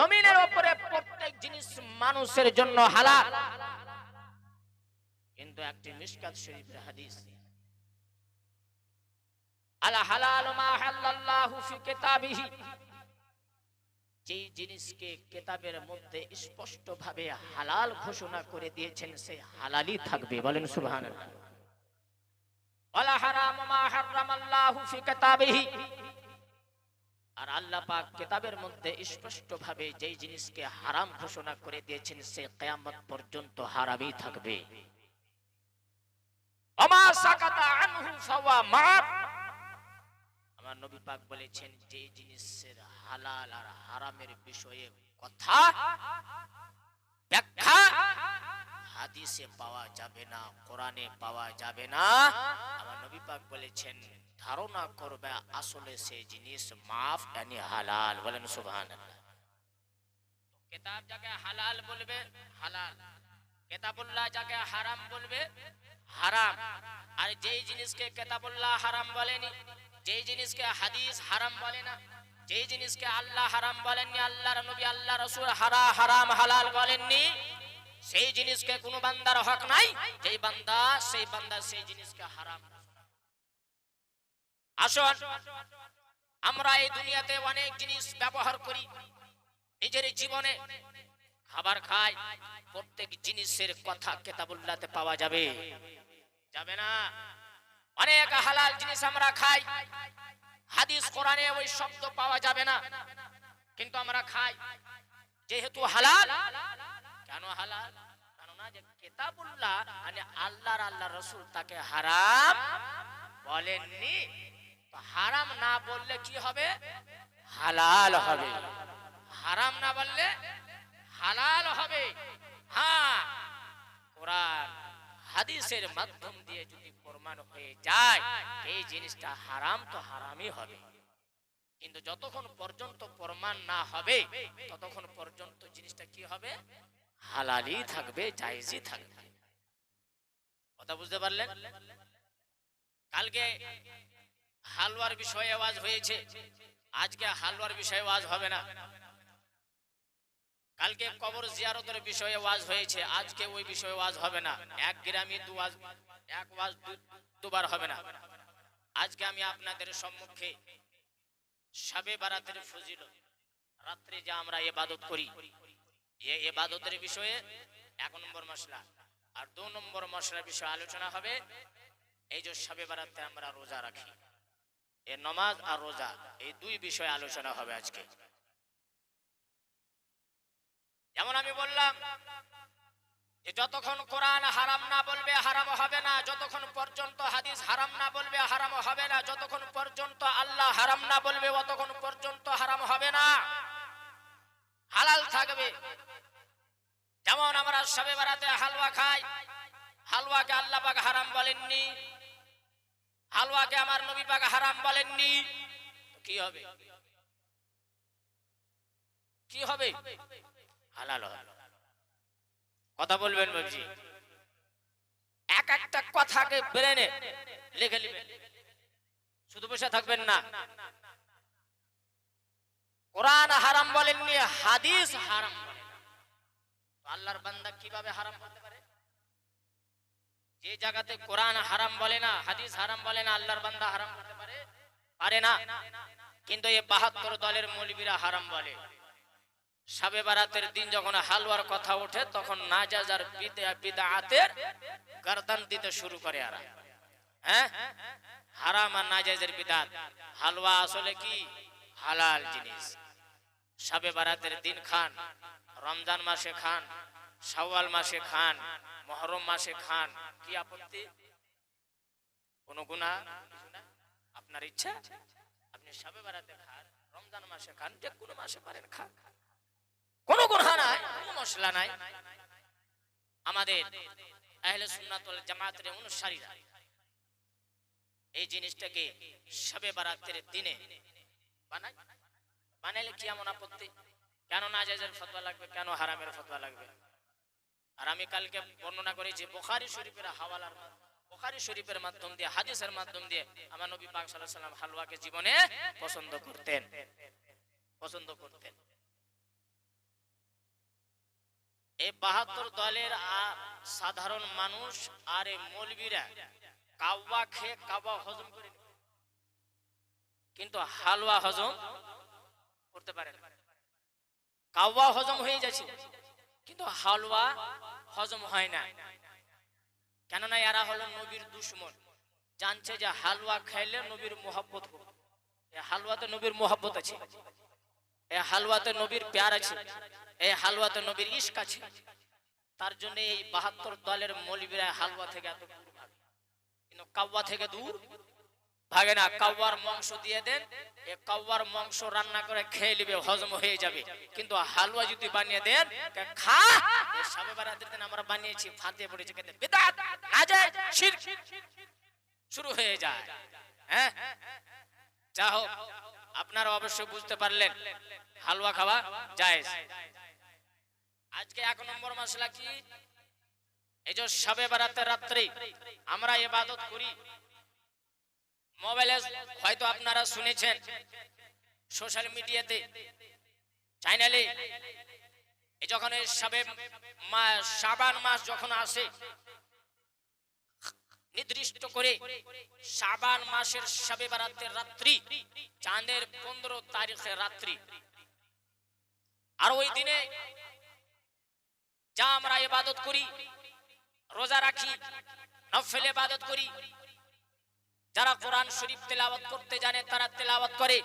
জমিনের উপরে প্রত্যেক জিনিস মানুষের জন্য হালাল। কিন্তু একটি মিশকাত শরীফের হাদিস। আলা হালাল মা হাল্লাল্লাহু ফি কিতাবিহি। যেই জিনিসকে কেতাবের মধ্যে স্পষ্ট ভাবে হালাল ঘোষণা করে দিয়েছেন, সে হালালই থাকবে, বলেন সুবহানাল্লাহ। ওয়ালা হারাম মা হারামাল্লাহু ফি কিতাবিহি। আর আল্লাহ পাক কিতাবের মধ্যে স্পষ্ট ভাবে যেই জিনিসকে হারাম ঘোষণা করে দিয়েছেন, সে কিয়ামত পর্যন্ত হারামই থাকবে। আমার নবী পাক বলেছেন যে জিনিসের হালাল আর হারামের বিষয়ে কথা, ব্যাখ্যা হাদিসে পাওয়া যাবে না, কোরআনে পাওয়া যাবে না। আমার নবী পাক বলেছেন, ধারণা করবে আসলে সে জিনিস মাফ yani হালাল। বলেন সুবহানাল্লাহ। কিতাব যাকে হালাল বলবে, হালাল। কেতাবুল্লাহ যাকে হারাম বলবে, হারাম। আর যেই জিনিসকে কেতাবুল্লাহ হারাম বলেনি, যেই জিনিসকে হাদিস হারাম বলে না, যেই জিনিসকে আল্লাহ হারাম বলেননি, আল্লাহর নবী, আল্লাহ রসুল হারা, হারাম, হালাল বলেননি সেই জিনিসকে কোনো বান্দার হক নাই। যেই বান্দা, সেই বান্দা সেই জিনিসকে হারাম আসুন, আমরা এই দুনিয়াতে অনেক জিনিস ব্যবহার করি। নিজের জীবনে খাবার খাই, প্রত্যেক জিনিসের কথা কেতাবুল্লাতে পাওয়া যাবে। যাবে না। অনেক হালাল জিনিস আমরা খাই। হাদিস কোরআনে ওই শব্দ পাওয়া যাবে না। কিন্তু আমরা খাই। যেহেতু হালাল কেন হালাল? কেননা যে কেতাবুল্লাহ মানে আল্লাহর আল্লাহ রসুল তাকে হারাম বলেননি। হারাম না বললে কি হবে? হালাল হবে। হারাম না বললে হালাল হবে। হ্যাঁ হাদিসের মাধ্যম দিয়ে যদি প্রমাণ হয়ে যায়, এই জিনিসটা হারাম তো হারামই হবে। কিন্তু যতক্ষণ পর্যন্ত প্রমাণ না হবে, ততক্ষণ পর্যন্ত জিনিসটা কি হবে? হালালই থাকবে, জায়েজই থাকবে। কথা বুঝতে পারলেন? কালকে হালুয়ার বিষয়ে আওয়াজ হয়েছে। আজকে হালুয়ার বিষয়ে আওয়াজ হবে না। কালকে কবর জিয়ারতের বিষয়ে ওয়াজ হয়েছে। আজকে ওই বিষয়ে ওয়াজ হবে না। এক গ্রামে দু এক ওয়াজ দুবার হবে না। আজকে আমি আপনাদের সম্মুখে সাবে বারাতের ফজিল রাত্রে যা আমরা ইবাদত করি এই ইবাদতের বিষয়ে এক নম্বর মশলা। আর দু নম্বর মশলার বিষয়ে আলোচনা হবে, এই যে সাবে বারাতে আমরা রোজা রাখি। এ নমাজ আর রোজা, এই দুই বিষয়ে আলোচনা হবে আজকে। যেমন আমি বললাম যে যতক্ষণ কোরআন হারাম না বলবে হারাম হবে না, যতক্ষণ পর্যন্ত হাদিস হারাম না বলবে হারাম হবে না, যতক্ষণ পর্যন্ত আল্লাহ হারাম না বলবে, অতক্ষণ পর্যন্ত হারাম হবে না। হালাল থাকবে। যেমন আমরা সবে বেড়াতে হালুয়া খাই হালুয়াকে আল্লাহ পাক হারাম বলেননি হালুয়াকে আমার নবী পাক হারাম বলেননি কি হবে? কি হবে? হালাল কথা বলবেন বলছি। এক একটা কথাকে ব্রেনে লিখে নেবেন। শুধু বসে থাকবেন না। কোরআন হারাম বলেননি, হাদিস হারাম আল্লাহর বান্দা কীভাবে হারাম বলতে পারে? যে জায়গাতে কোরআন হারাম বলে না, হাদিস হারাম বলে না, আল্লাহর বান্দা হারাম করতে পারে? পারে না। কিন্তু এই বাহাত্তর দলের মৌলবীরা হারাম বলে। সাবে বারাতের দিন যখন হালুয়ার কথা ওঠে, তখন নাজাজার বিদাতের গর্দান দিতে শুরু করে আর হ্যাঁ? হারাম আর নাজাজের বিদাত। হালুয়া আসলে কি? হালাল জিনিস। সাবে বারাতের দিন খান, রমজান মাসে খান, শাওয়াল মাসে খান, মহরম মাসে খান, কি আপত্তি? কোন না? আপনার ইচ্ছা? আপনি সাবে বারাতে খান, রমজান মাসে খান, যে কোনো মাসে পারেন, খান। কোনো গুনাহ নাই, কোনো মশলা নাই। আমাদের আহলে সুন্নাত ওয়াল জামাতের অনুসারীরা এই জিনিসটাকে শবে বারাতের দিনে বানায় বানাইলে কি এমন আপত্তি? কেন নাজাইজের ফতোয়া লাগবে? কেন হারামের ফতোয়া লাগবে? আর আমি কালকে বর্ণনা করেছি বুখারী শরীফের হাওয়ালার বুখারী শরীফের মাধ্যম দিয়ে, হাদিসের মাধ্যম দিয়ে আমার নবী পাক আলাইহি সাল্লাম হালুয়াকে জীবনে পছন্দ করতেন। পছন্দ করতেন। এই বাহাত্তর দলের আ- সাধারণ মানুষ আর এই মৌলবীরা কাওয়া খেয়ে কাওয়া হজম করে। কিন্তু হালুয়া হজম করতে পারে না। কাওয়া হজম হয়ে যাচ্ছে, কিন্তু হালুয়া হজম হয় না। কেননা এরা হলো নবীর দুশ্মন। জানছে যে হালুয়া খাইলে নবীর মোহাব্বত হবে। এই হালুয়াতে নবীর মোহাব্বত আছে। এই হালুয়াতে নবীর প্যার আছে। এই হালুয়াতে নবীর ইস্ক আছে। তার জন্য এই বাহাত্তর দলের মৌলবীরা হালুয়া থেকে এত দূর কিন্তু কাওয়া থেকে দূর ভাগে না, কাওয়ার মাংস দিয়ে দেন। এ কাওয়ার মাংস রান্না করে খেয়ে নেবে, হজম হয়ে যাবে। কিন্তু হালুয়া যদি বানিয়ে দেন খা সবে বারাতের দিন আমরা বানিয়েছি ফাতে পড়েছে খেতে বিদাত, নাজায়েজ শিরক শুরু হয়ে যায়। হ্যাঁ? যা হোক, আপনারা অবশ্যই বুঝতে পারলেন, হালুয়া খাওয়া জায়েজ। আজকে এক নম্বর মশলা কি? এই যে সবে বারাতের রাত্রি, আমরা ইবাদত করি। মোবাইলে হয়তো আপনারা শুনেছেন সোশ্যাল মিডিয়াতে চ্যানেলে যখন এই সবে মাস মাস যখন আসে, নির্দিষ্ট করে সাবান মাসের সবে বারাতের রাত্রি, চাঁদের পনেরো তারিখের রাত্রি। আর ওই দিনে যা আমরা ইবাদত করি, রোজা রাখি, নফল ইবাদত করি যারা কোরআন শরীফ তেলাওয়াত করতে জানে, তারা তেলাওয়াত করে।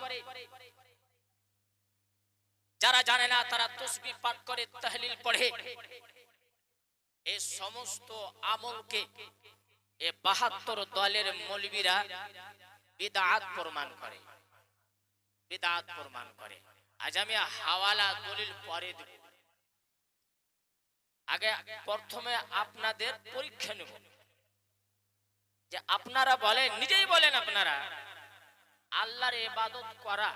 যারা জানে না, তারা তসবি পাঠ করে, তাহলিল পড়ে। এই সমস্ত আমলকে এ বাহাত্তর দলের মৌলবীরা বিদাত প্রমাণ করে। বিদাত প্রমাণ করে। আজ আমি হাওয়ালা দলিল পরে দেব। আগে প্রথমে আপনাদের পরীক্ষা নেব। যে আপনারা বলেন, নিজেই বলেন আপনারা, আল্লাহর ইবাদত করা।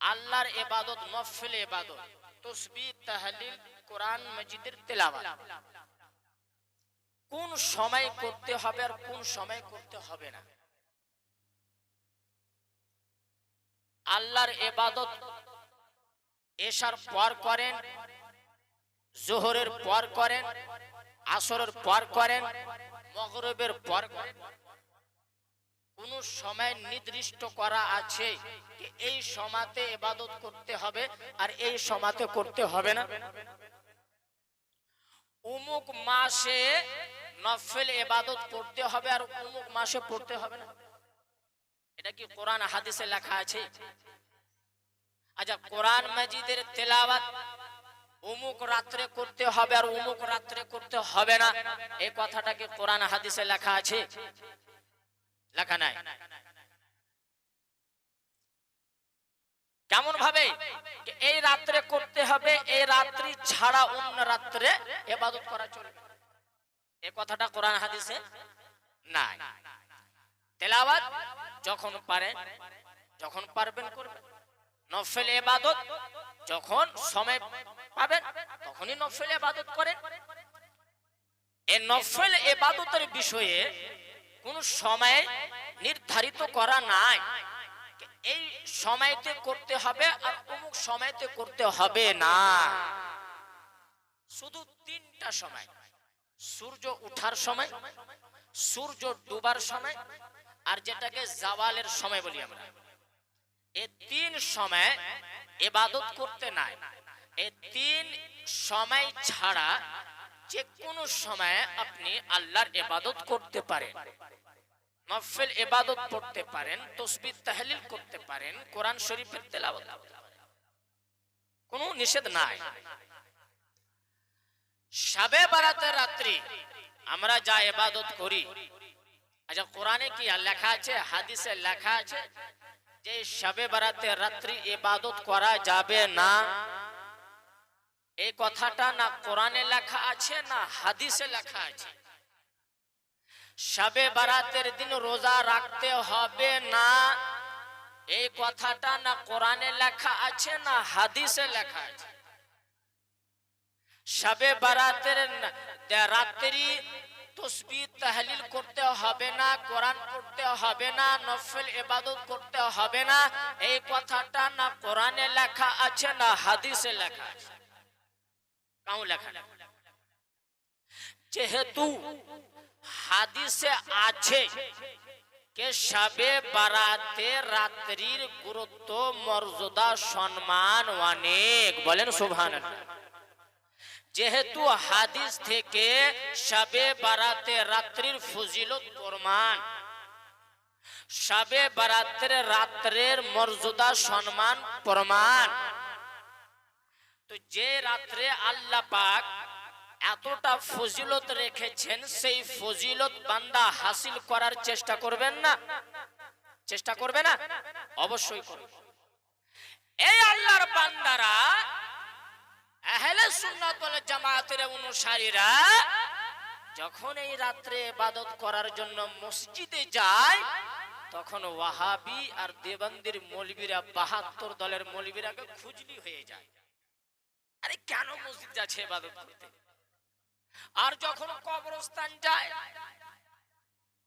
আল্লাহর এবাদত নফল ইবাদত তসবিহ তাহলিল, কোরআন মজিদের তেলাওয়াত। কোন সময় করতে হবে আর কোন সময় করতে হবে না। আল্লাহর এবাদত এশার পর করেন, জোহরের পর করেন আসরের পর করেন, মগরবের পর করেন। কোন সময় নির্দিষ্ট করা আছে এই সমাতে এবাদত করতে হবে আর এই সমাতে করতে হবে না। উমুক মাসে নফল এবাদত করতে হবে আর উমুক মাসে পড়তে হবে না। এটা কি কোরআন হাদিসে লেখা আছে? আচ্ছা কোরআন মাজিদের তেলাওয়াত উমুক রাত্রে করতে হবে আর উমুক রাত্রে করতে হবে না। এই কথাটা কি কোরআন হাদিসে লেখা আছে? লেখা নাই। কেমন ভাবে এই রাত্রে করতে হবে এই রাত্রি ছাড়া অন্য রাত্রে এবাদত করা চলবে। এ কথাটা কোরআন হাদিসে নাই। তেলাওয়াত যখন পারেন, যখন পারবেন করবেন। নফল এবাদত যখন সময় পাবেন, তখনই নফল এবাদত করেন। এই নফল এবাদতের বিষয়ে কোন সময় নির্ধারিত করা নাই। এই সময়তে করতে হবে আর অমুক সময়তে করতে হবে না। শুধু তিনটা সময়। সূর্য উঠার সময়, সূর্য ডুবার সময়, আর যেটাকে জাওয়ালের সময় বলি আমরা। এই তিন সময় এবাদত করতে নাই। এই তিন সময় ছাড়া যে কোনো সময় আপনি আল্লাহর এবাদত করতে পারেন। নফল এবাদত পড়তে পারেন, তসবিহ তাহলিল করতে পারেন, কোরআন শরীফের তেলাওয়াত। কোনো নিষেধ নাই। শাবে বারাতের রাত্রি আমরা যা ইবাদত করি আচ্ছা কোরআনে কি লেখা আছে, হাদিসে লেখা আছে? যে শাবে বারাতের রাত্রি ইবাদত করা যাবে না এই কথাটা না কোরআনে লেখা আছে, না হাদিসে লেখা আছে। শাবে বারাতের দিন রোজা রাখতে হবে না এই কথাটা না কোরআনে লেখা আছে, না হাদিসে লেখা আছে। শাবে বারাতের রাত্রি তসবি তাহলিল করতে হবে না, কোরআন পড়তে হবে না, নফল করতে হবে না। এই কথাটা না কোরআনে লেখা আছে, না হাদিসে লেখা কাউ লেখা যেহেতু হাদিসে আছে কে সবে বারাতে রাত্রির গুরুত্ব, মর্যাদা, সম্মান অনেক। বলেন সুবহান যেহেতু হাদিস থেকে সবে বারাতে রাত্রির ফজিলত প্রমাণ। সবে বারাতের রাত্রের মর্যাদা, সম্মান প্রমাণ। তো যে রাত্রে আল্লাহ পাক এতটা ফজিলত রেখেছেন, সেই ফজিলত বান্দা হাসিল করার চেষ্টা করবেন না? চেষ্টা করবে না? অবশ্যই করবে। এই আল্লাহর বান্দারা আহলে সুন্নাত ওয়াল জামাতের অনুসারীরা যখন এই রাত্রে ইবাদত করার জন্য মসজিদে যায়, তখন ওয়াহাবি আর দেবন্দির মৌলবীরা বাহাত্তর দলের মৌলবীরাকে খুজলি হয়ে যায়। আরে কেন মসজিদ যাচ্ছে ইবাদত করতে? আর যখন কবরস্থান যায়,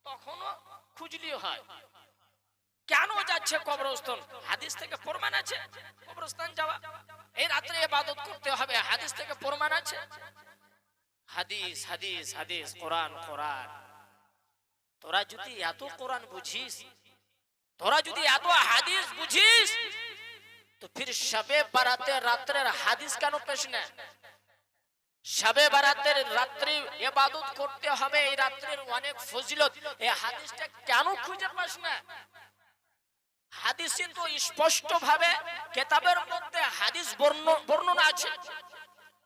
তখনও খুজলি হয়। কেন যাচ্ছে কবরস্থান? হাদিস থেকে প্রমাণ আছে, কবরস্থান যাওয়া। এই রাত্রে ইবাদত করতে হবে। হাদিস থেকে প্রমাণ আছে? হাদিস হাদিস হাদিস, কোরআন কোরআন। তোরা যদি এত কোরআন বুঝিস, তোরা যদি এত হাদিস বুঝিস, তো ফির শবে বারাতে রাত্রের হাদিস কেন পেশ না? শবে বারাতের রাত্রি ইবাদত করতে হবে, এই রাত্রির অনেক ফজিলত। এই হাদিসটা কেন খুঁজে পাস না? হাদিসে তো স্পষ্ট ভাবে কেতাবের মধ্যে হাদিস বর্ণনা আছে।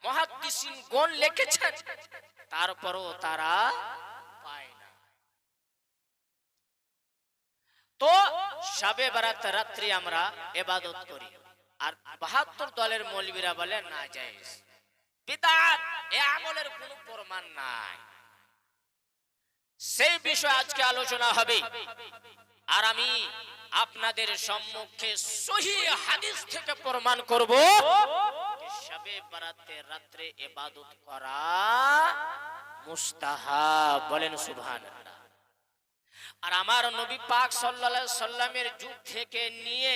মহাদিসিন গণ লিখেছেন? তারপরও তারা তো শবে বারাত রাত্রি আমরা ইবাদত করি। আর বাহাত্তর দলের মৌলবীরা বলে, না, জায়েজ। বিদাত, এ আমলের কোনো প্রমাণ নাই। সেই বিষয়ে আজকে আলোচনা হবে। আর আমি আপনাদের সম্মুখে সহি হাদিস থেকে প্রমাণ করব যে বারাতে রাত্রে ইবাদত করা মুস্তাহাব। বলেন সুবহানাল্লাহ। আর আমার নবী পাক সাল্লাল্লাহু সাল্লামের যুগ থেকে নিয়ে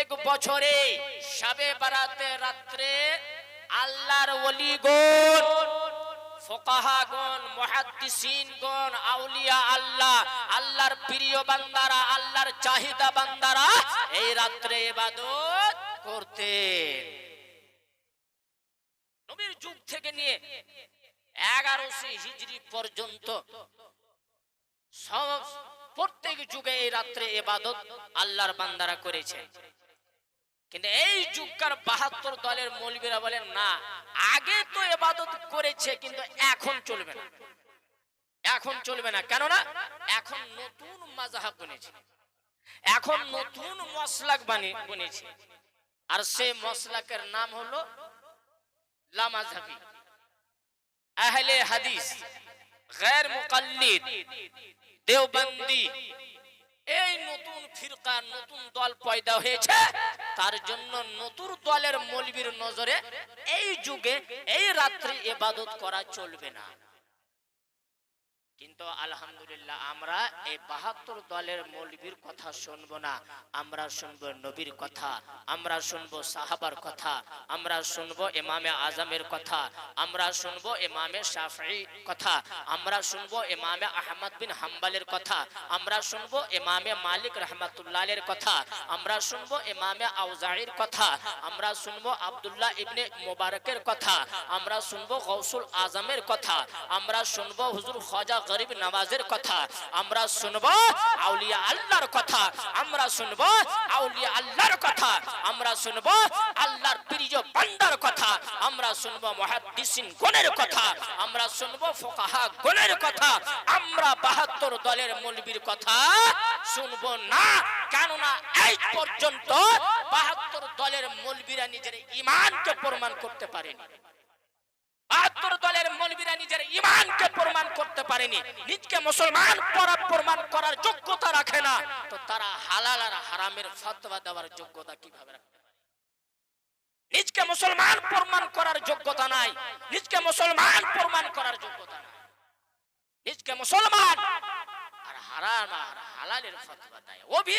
প্রত্যেক বছরে শবে বারাতে রাত্রে আল্লাহর ওলিগণ, ফোকাহাগণ আউলিয়া আল্লাহ, আল্লাহর প্রিয় বান্দারা, আল্লাহর চাহিদা বান্দারা এই রাত্রে নবীর যুগ থেকে নিয়ে হিজরি পর্যন্ত সব প্রত্যেক যুগে এই রাত্রে এবাদত আল্লাহর বান্দারা করেছে কিন্তু এই যুগকার বাহাত্তর দলের মৌলবীরা বলেন, না, আগে তো এবাদত করেছে, কিন্তু এখন চলবে না। এখন চলবে না। কেননা এখন নতুন মাজাহাব বনেছে এখন নতুন মশলাক বানিয়ে বনেছে আর সেই মশলাকের নাম হলো লামাজাবি আহলে হাদিস গैर মুকাল্লিদ, দেওবন্দি এই নতুন ফিরকা, নতুন দল পয়দা হয়েছে। তার জন্য নতুন দলের মলবির নজরে এই যুগে, এই রাত্রি এবাদত করা চলবে না। কিন্তু আলহামদুলিল্লাহ আমরা এই বাহাত্তর দলের মৌলবীর কথা শুনব না আমরা শুনব নবীর কথা আমরা শুনব সাহাবার কথা আমরা শুনব ইমামে আজমের কথা আমরা শুনব ইমামে শাফি কথা আমরা শুনব ইমামে আহমদ বিন হাম্বালের কথা আমরা শুনব ইমামে মালিক রহমাতুল্লাহের কথা আমরা শুনব ইমামে আউজাইর কথা আমরা শুনব আবদুল্লাহ ইবনে মুবারকের কথা আমরা শুনব গৌসুল আজমের কথা আমরা শুনব হুজুর খাজা গরিব নওয়াজের কথা। আমরা শুনব আউলিয়া আল্লাহর কথা। আমরা শুনব আউলিয়া আল্লাহর কথা। আমরা শুনব আল্লাহর প্রিয় বান্দার কথা। আমরা শুনব মুহাদ্দিসিন গণের কথা। আমরা শুনব ফুকাহা গণের কথা। আমরা 72 দলের মৌলবীর কথা শুনব না। কেননা এই পর্যন্ত 72 দলের মৌলবীরা নিজের ঈমানকে প্রমাণ করতে পারেনি। বাহাত্তর দলের নিজের ইমানকে প্রমাণ করতে পারেনি। নিজকে মুসলমান প্রমাণ করার যোগ্যতা রাখে না। তো তারা হালাল আর হারামের ফতোয়া দেওয়ার যোগ্যতা কীভাবে পারে নিজকে মুসলমান প্রমাণ করার যোগ্যতা নাই। নিজকে মুসলমান প্রমাণ করার যোগ্যতা নাই। নিজকে মুসলমান আর হারাম আর হালালের ফতোয়া দেয়। ওবি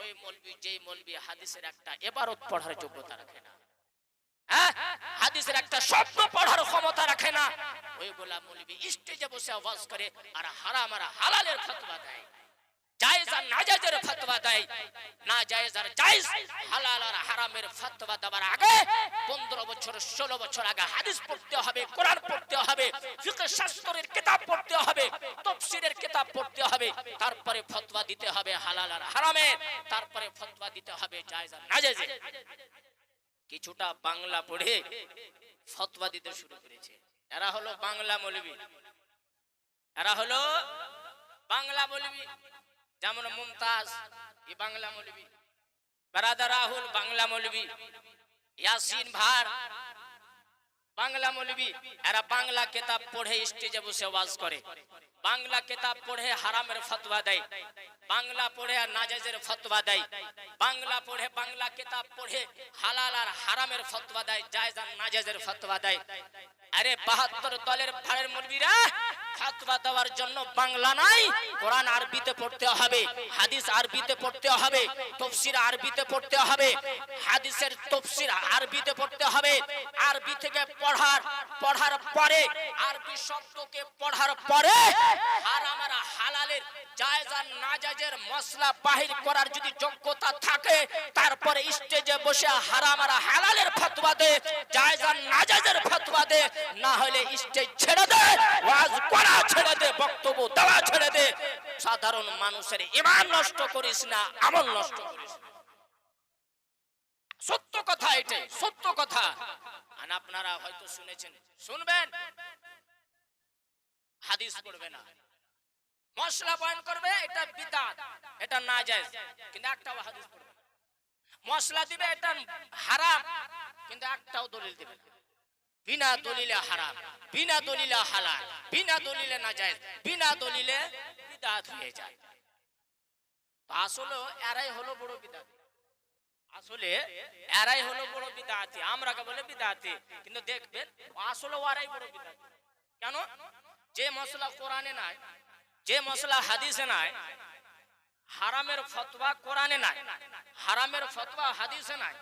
ওই মৌলবি, যেই মৌলবি হাদিসের একটা এবারত পড়ার যোগ্যতা রাখে না। হ্যাঁ? হাদিসের একটা শব্দ পড়ার ক্ষমতা রাখে না। ওইগুলা মৌলবি স্টেজে বসে আওয়াজ করে, আর হারাম, আর হালালের ফতোয়া দেয়। জায়েজ আর নাজায়েজের ফতোয়া দেয়। না জায়েজ আর জায়েজ, হালাল আর হারামের ফতোয়া দেওয়ার আগে 15 বছর 16 বছর আগে হাদিস পড়তে হবে, কোরআন পড়তে হবে, ফিকহ শাস্ত্রের কিতাব পড়তে হবে, তাফসীরের কিতাব পড়তে হবে। তারপরে ফতোয়া দিতে হবে হালাল আর হারামের। তারপরে ফতোয়া দিতে হবে জায়েজ আর নাজায়েজের কিছুটা বাংলা পড়ে ফতোয়া দিতে শুরু করেছে। এরা হলো বাংলা মৌলবী। এরা হলো বাংলা মৌলবী। যেমন মুমতাজ, এ বাংলা মৌলবী। বারাদা রাহুল, বাংলা মৌলবী। ইয়াসিন ভার, বাংলা মৌলবী। এরা বাংলা কিতাব পড়ে, স্টেজে বসে ওয়াজ করে। বাংলা কেতাব পড়ে হারামের ফতোয়া দেয়। বাংলা পড়ে আর নাজাজের ফতোয়া দেয়। বাংলা পড়ে বাংলা কেতাব পড়ে হালাল আর হারামের ফতোয়া দেয়, জায়েজ আর নাজাজের ফতোয়া দেয়। আরে 72 দলের ভাড়ের মুরবিরা ফতোয়া দেওয়ার জন্য বাংলা নাই, কোরআন আরবিতে পড়তে হবে, হাদিস আরবিতে পড়তে হবে, তাফসীর আরবিতে পড়তে হবে, হাদিসের তাফসীর আরবিতে পড়তে হবে, আরবি থেকে পড়ার পড়ার পরে আরবি শব্দকে পড়ার পরে আর হালালের জায়েজ আর নাজায়েজের মশলা বাহির করার যদি যোগ্যতা থাকে, তারপরে স্টেজে বসে হালালের দে ফতোয়া দে, না হলে স্টেজ ছেড়ে দে, ওয়াজ করা ছেড়ে দে, বক্তব্য দেওয়া ছেড়ে দে। সাধারণ মানুষের ইমান নষ্ট করিস না, আমল নষ্ট করিস সত্য কথা এটাই, সত্য কথা। আপনারা হয়তো শুনেছেন, শুনবেন? হাদিস পড়বে না। মশলা বয়ন করবে, এটা বিদাত, এটা না যায় কিন্তু একটাও হাদিস পড়বে মশলা দিবে, এটা হারাম, কিন্তু একটাও দলিল দিবে বিনা দলিলে হারাম, বিনা দলিলে হালাল, বিনা দলিলে না যায় বিনা দলিলে বিদাত হয়ে যায়। আসলে এরাই হলো বড় বিদাত। আসলে এরাই হলো বড় বিদাতি, আমরা বলে বিদাতি, কিন্তু দেখবেন, আসলে ওরাই বড় বিদাতি। কেন? যে মশলা কোরআনে নাই, যে মশলা হাদিসে নাই, হারামের ফতোয়া কোরআনে নাই, হারামের ফতোয়া হাদিসে নাই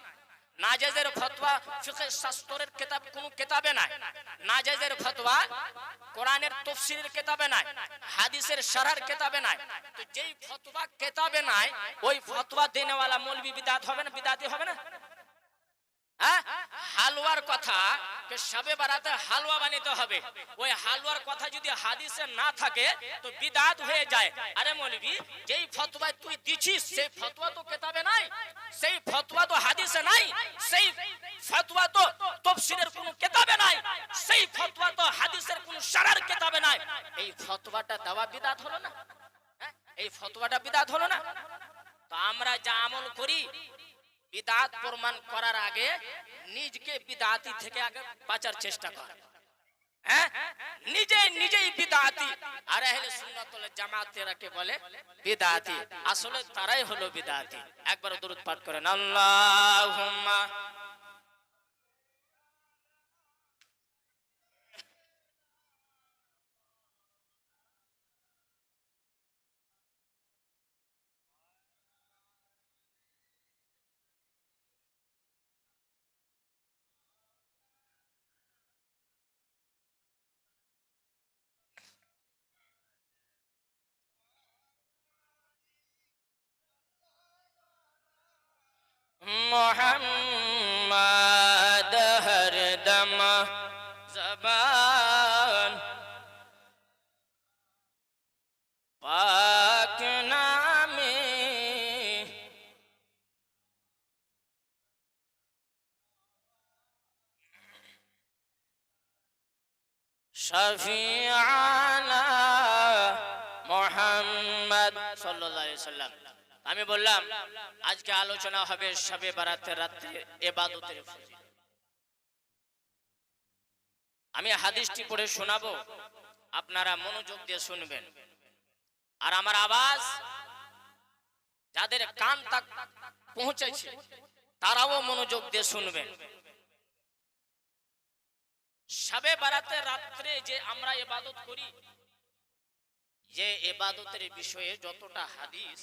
নাজায়েজের ফতোয়া ফিকহ শাস্ত্রের কিতাব কোন কিতাবে নাই নাজায়েজের ফতোয়া কোরআনের তাফসীরের কিতাবে নাই, হাদিসের শরহের কিতাবে নাই তো যেই ফতোয়া কিতাবে নাই, ওই ফতোয়া দেনেওয়ালা মৌলবি বিদাত হবে না বিদাতি হবে না হ্যাঁ? হালুয়ার কথা সবে তো বিদাত হয়ে কিতাবে নাই। সেই ফতোয়া তো হাদিসের কোন শরআর কিতাবে নাই। এই ফতোয়াটা দেওয়া বিদাত হলো না? হ্যাঁ? এই ফতোয়াটা বিদাত হলো না? তো আমরা যা আমল করি বিদাত প্রমাণ করার আগে নিজকে বিদাতি থেকে আগে বাঁচার চেষ্টা কর। হ্যাঁ? নিজে নিজেই বলে? আসলে তারাই হলো বিদাতি। একবার দরুদ পাঠ করেন আল্লাহুম্মা মোহাম্মদ হরদম জবান পাক নামে শফিআনা মোহাম্মদ সাল্লাল্লাহু আলাইহি সাল্লাম আমি বললাম, আজকে আলোচনা হবে সবে বারাতের রাত্রে এবাদতের। আমি হাদিসটি পড়ে শোনাবো, আপনারা মনোযোগ দিয়ে শুনবেন আর আমার আওয়াজ যাদের কান তাক পৌঁছেছে, তারাও মনোযোগ দিয়ে শুনবেন সবে বারাতে রাত্রে যে আমরা ইবাদত করি, যে এবাদতের বিষয়ে যতটা হাদিস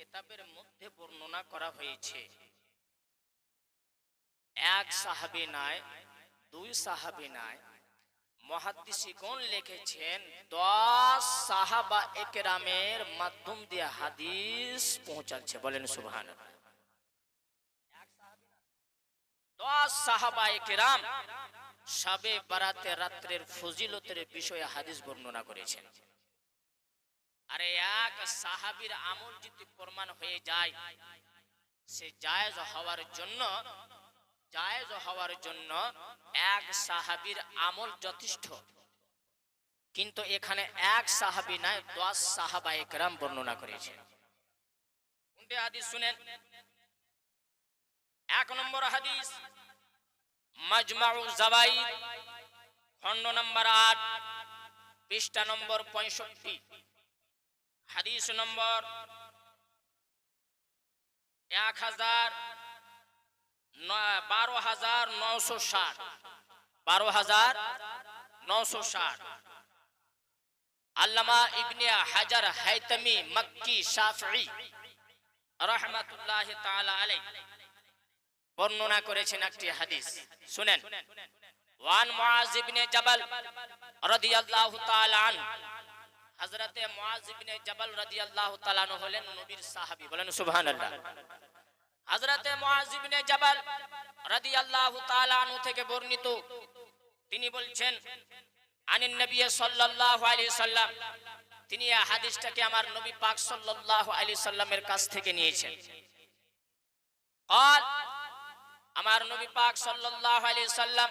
কেতাবের মধ্যে বর্ণনা করা হয়েছে। এক সাহাবি নাই, দুই সাহাবি নাই। মহাদিসিগণ লিখেছেন, দশ সাহাবা একরামের মাধ্যম দিয়ে হাদিস পৌঁছাচ্ছে। বলেন সুবহান দশ সাহাবা একরাম সবে বারাতে রাত্রের ফজিলতের বিষয়ে হাদিস বর্ণনা করেছেন। আরে এক সাহাবীর আমল যদি প্রমাণ হয়ে যায়, সে জায়েজ হওয়ার জন্য, জায়েজ হওয়ার জন্য এক সাহাবীর আমল যথেষ্ট। কিন্তু এখানে এক সাহাবী নয় দশ সাহাবা একরাম বর্ণনা করেছে। কোনটি হাদিস শুনেন? এক নম্বর হাদিস, মাজমাউ জাবাই খণ্ড নম্বর আট, পৃষ্ঠা নম্বর পঁয়ষট্টি। হাদিস নম্বর এক হাজার বারো হাজার নশো ষাট। বারো হাজার নশো ষাট। আল্লামা ইবনে হাজার হাইতামি মক্কি শাফি রহমাতুল্লাহ আলাইহি বর্ণনা করেছেন একটি হাদিস। শুনেন। ওয়ান মুআজ ইবনে জাবাল রাদিয়াল্লাহু হজরতে মোয়াজিবিনে জবাল রাজি আল্লাহ তালানো হলেন নবীর সাহাবী। বলেন সুবহান আল্লাহ হজরতে মোয়াজিবিনে জবাল রাজি আল্লাহ তালানু থেকে বর্ণিত, তিনি বলছেন, আনিন নবী সাল্লাল্লাহু আলাইহি সাল্লাম, তিনি এই হাদিসটাকে আমার নবী পাক সাল্লাল্লাহু আলাইহি সাল্লামের কাছ থেকে নিয়েছেন। আর আমার নবী পাক সাল্লাল্লাহু আলাইহি সাল্লাম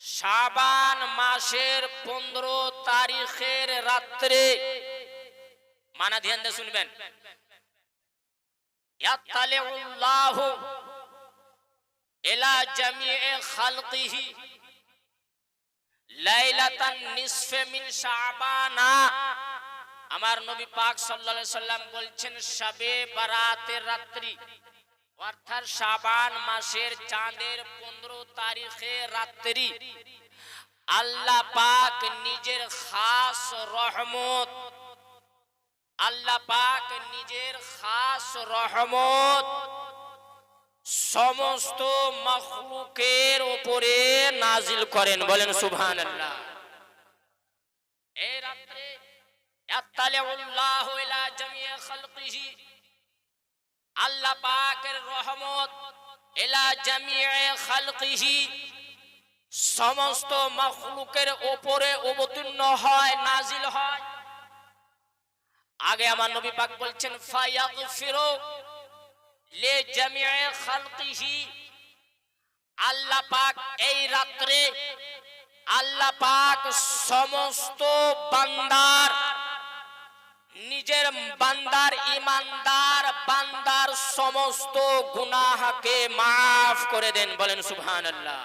শাবান মাসের 15 তারিখের রাত্রে। মানা ধ্যান দিয়ে শুনবেন। শাবানা। আমার নবী পাক সাল্লাম বলছেন, শবে বারাতের রাত্রি অর্থাৎ শাবান মাসের চাঁদের 15 তারিখে রাত্রি। আল্লাহ পাক নিজের খাস রহমত। আল্লাহ পাক নিজের খাস রহমত সমস্ত মখলুকের উপরে নাজিল করেন। বলেন, সুবহানাল্লাহ। এই রাত্রে ইয়াত্তালিউল্লাহু ইলা খালকিহি। আল্লাহ পাকের রহমত ইলা জামি'i খালকিহি, সমস্ত মখলুকের উপরে অবতীর্ণ হয়, নাজিল হয়। আগে আমার নবী পাক বলছেন জামিয়ে আল্লাহ পাক এই রাত্রে আল্লাহ পাক সমস্ত বান্দার নিজের বান্দার ইমানদার বান্দার সমস্ত গুনাহকে মাফ করে দেন বলেন সুবহানাল্লাহ।